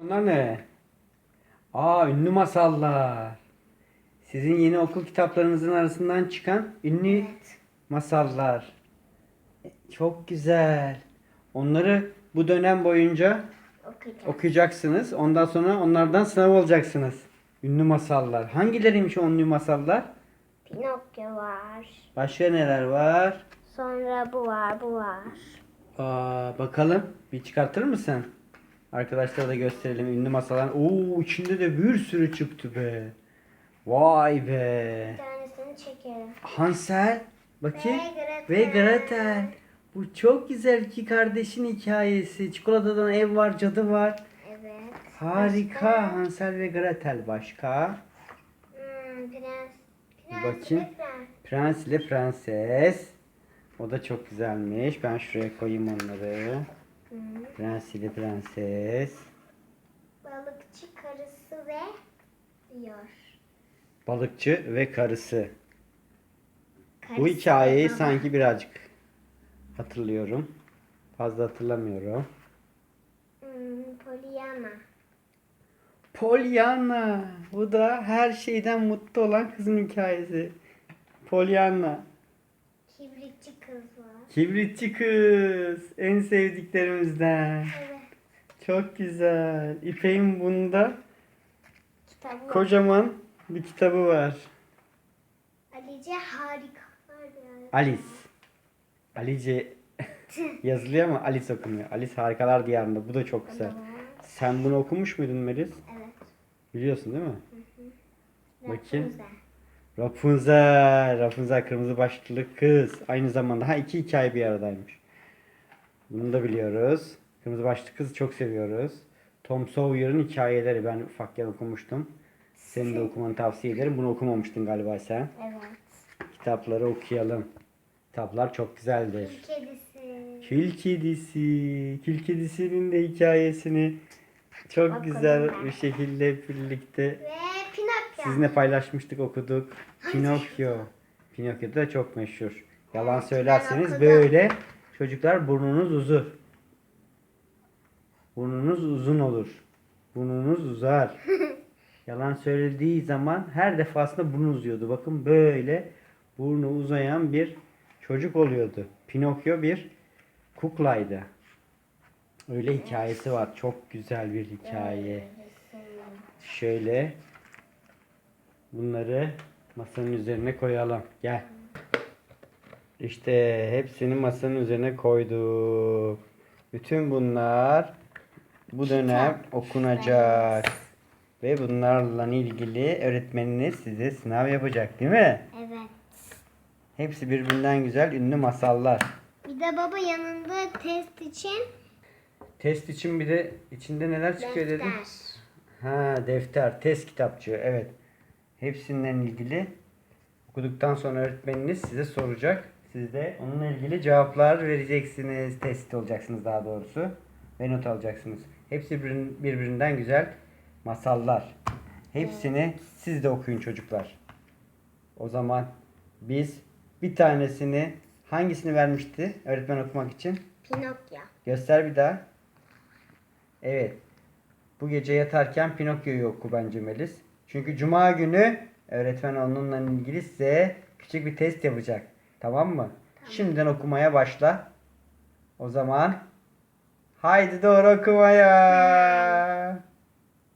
Bunlar ne? Aa ünlü masallar. Sizin yeni okul kitaplarınızın arasından çıkan ünlü masallar. Çok güzel. Onları bu dönem boyunca Okuyacağım. okuyacaksınız. Ondan sonra onlardan sınav olacaksınız. Ünlü masallar. Hangileriymiş o ünlü masallar? Pinokyo var. Başka neler var? Sonra bu var, bu var. Aa, bakalım. Bir çıkartır mısın? Arkadaşlara da gösterelim ünlü masalar. Oo içinde de bir sürü çıktı be. Vay be. Bir tanesini çekelim. Hansel. Bakayım. Ve Gretel. Bu çok güzel iki kardeşin hikayesi. Çikolatadan ev var, cadı var. Evet. Harika. Başka? Hansel ve Gretel başka. Hmm, prens. Prens bakayım. ve prens. Prens ile prenses. O da çok güzelmiş. Ben şuraya koyayım onları. Hı. Prens ile prenses. Balıkçı karısı ve diyor. Balıkçı ve karısı. Karısı Bu hikayeyi baba. sanki birazcık hatırlıyorum. Fazla hatırlamıyorum. Hmm, Pollyanna. Pollyanna. Bu da her şeyden mutlu olan kızın hikayesi. Pollyanna. Kibritçi kız var. Kibritçi kız. En sevdiklerimizden. Evet. Çok güzel. İpek'in bunda Kitabı var. kocaman bir kitabı var. Alice harika. Alice. Alice yazılıyor ama Alice okunuyor. Alice Harikalar Diyarında. Bu da çok güzel. Sen bunu okumuş muydun Melis? Evet. Biliyorsun değil mi? Bakayım. Rapunzel. Rapunzel. Rapunzel kırmızı başlıklı kız. Aynı zamanda ha iki hikaye bir aradaymış. Bunu da biliyoruz. Kırmızı başlıklı kızı çok seviyoruz. Tom Sawyer'ın hikayeleri ben ufakken okumuştum. Senin de okumanı tavsiye ederim. Bunu okumamıştın galiba sen. Evet. Kitapları okuyalım. Kitaplar çok güzeldir. Kül kedisi. Kül kedisi. Kül kedisinin de hikayesini çok Bakalım güzel ben. bir şekilde birlikte Ve. Sizinle paylaşmıştık okuduk. Pinokyo. Pinokyo da çok meşhur. Yalan söylerseniz böyle çocuklar burnunuz uzur. Burnunuz uzun olur. Burnunuz uzar. Yalan söylediği zaman her defasında burnu uzuyordu. Bakın böyle burnu uzayan bir çocuk oluyordu. Pinokyo bir kuklaydı. Öyle hikayesi var. Çok güzel bir hikaye. Şöyle bunları masanın üzerine koyalım. Gel. İşte hepsini masanın üzerine koyduk. Bütün bunlar bu dönem okunacak. Ve bunlarla ilgili öğretmeniniz size sınav yapacak değil mi? Evet. Hepsi birbirinden güzel ünlü masallar. Bir de baba yanında test için Test için bir de içinde neler çıkıyor dedin? defter. Ha defter, test kitapçığı evet. Hepsinden ilgili okuduktan sonra öğretmeniniz size soracak. Siz de onunla ilgili cevaplar vereceksiniz. Test olacaksınız daha doğrusu. Ve not alacaksınız. Hepsi birbirinden- güzel masallar. Hepsini siz de okuyun çocuklar. O zaman biz bir tanesini hangisini vermişti öğretmen okumak için? Pinokyo. Göster bir daha. Evet. Bu gece yatarken Pinokyo'yu oku bence Melis. Çünkü cuma günü öğretmen onunla ilgili size küçük bir test yapacak. Tamam mı? Şimdiden okumaya başla. O zaman haydi doğru okumaya.